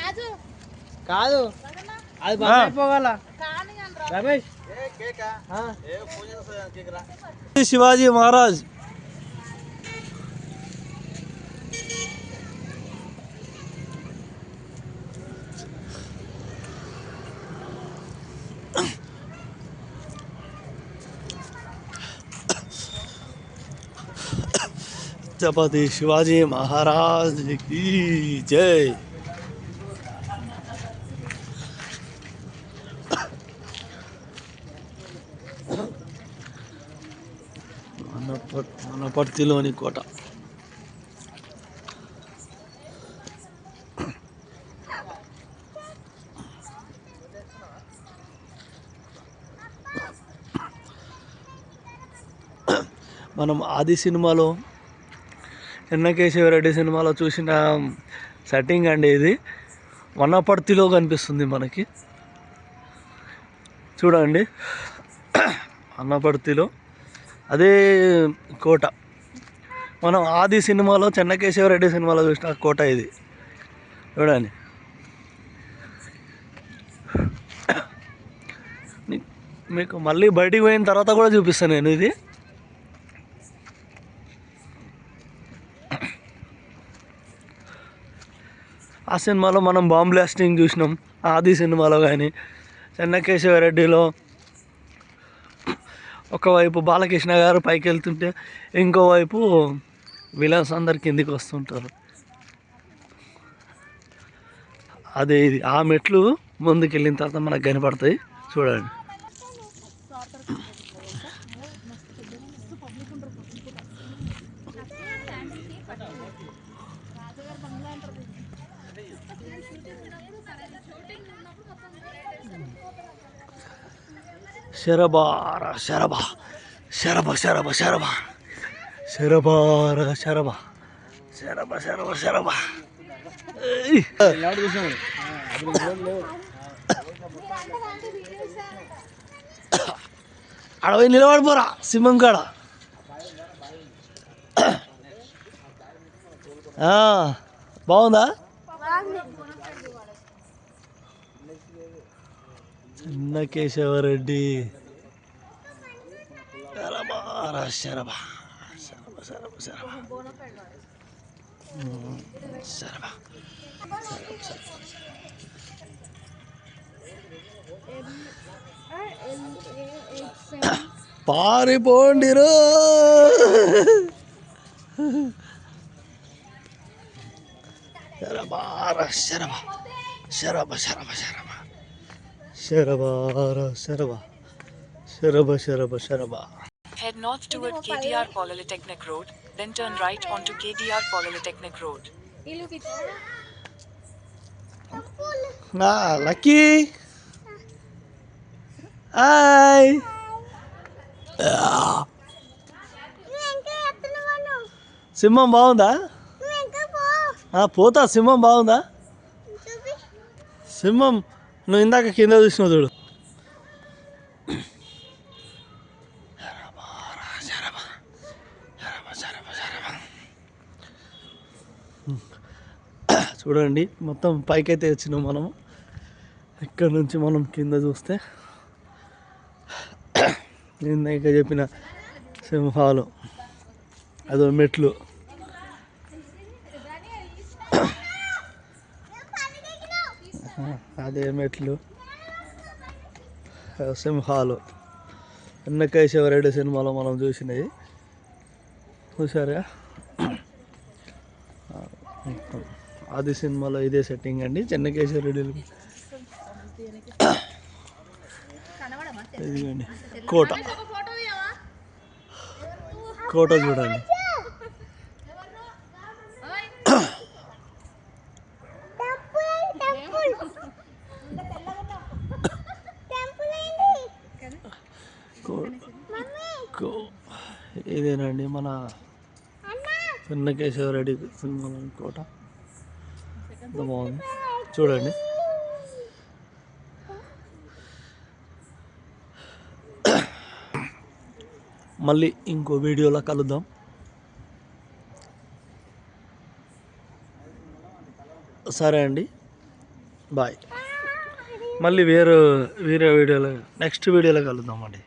రాజు కాదు. అది అనరా రమేష్. శివాజీ మహారాజ్. ఛత్రపతి శివాజీ మహారాజ్ జై. వనపర్- వనపర్తిలోని కోట. మనం ఆది సినిమాలో ఎన్నకేశవరెడ్డి సినిమాలో చూసిన సెట్టింగ్ అండి ఇది. వనపర్తిలో కనిపిస్తుంది మనకి. చూడండి. అన్నపర్తిలో అదే కోట. మనం ఆది సినిమాలో చెన్నకేశవరెడ్డి సినిమాలో చూసిన కోట ఇది. చూడండి. మీకు మళ్ళీ బయటికి పోయిన తర్వాత కూడా చూపిస్తాను నేను ఇది. ఆ సినిమాలో మనం బాంబ్ బ్లాస్టింగ్ చూసినాం. ఆది సినిమాలో కానీ చెన్నకేశవరెడ్డిలో ఒకవైపు బాలకృష్ణ గారు పైకి వెళ్తుంటే ఇంకోవైపు విలన్స్ అందరు కిందికి వస్తుంటారు. అదే ఇది. ఆ మెట్లు ముందుకు వెళ్ళిన తర్వాత మనకు కనపడతాయి. చూడండి. శరబార శరభ. శరభ శరభ శరభ. శరబార శరభ. శరభ శరభ శరభ. అడవి నిలబడిపోరా సింహం కాడ. బాగుందా. ಚೆನ್ನಕೇಶವ ರೆಡ್ಡಿ ಶರಬಾರ ಶರಬ ಶರಬ ಶರಬ ಶರಬ ಶರಬ பாரி ಪಾರಿಪೋಂಡಿರೋ. ಶರಬಾರ சரபா சரபா சரபா சரபா శరబార శరబ శరబ శరబ శరబ Head north toward KDR Polytechnic Road, then turn right onto KDR Polytechnic Road. నా లక్కీ హాయ్ సింహం బాగుందా ఆ, పోతా సింహం బాగుందా సింహం నువ్వు ఇందాక కింద చూసినావు చూడు. చూడండి మొత్తం పైకైతే వచ్చినాం మనము. ఇక్కడ నుంచి మనం కింద చూస్తే నేను ఇందాక చెప్పిన సింహాలు అదో మెట్లు. అదే మెట్లు సింహాలు. ఎన్నకేశవరెడ్డి సినిమాలో మనం చూసినవి చూసారా ఆది సినిమాలో ఇదే సెట్టింగ్ అండి. చెన్నకేశ్వరరెడ్డి ఇదిగోండి. కోట. కోట చూడండి. ఇదేనండి మన రెడ్డి సినిమాలో కోట. ఎంత బాగుంది. చూడండి. మళ్ళీ ఇంకో వీడియోలో కలుద్దాం. సరే అండి. బాయ్. మళ్ళీ వేరు వేరే వీడియోలో నెక్స్ట్ వీడియోలో కలుద్దామండి.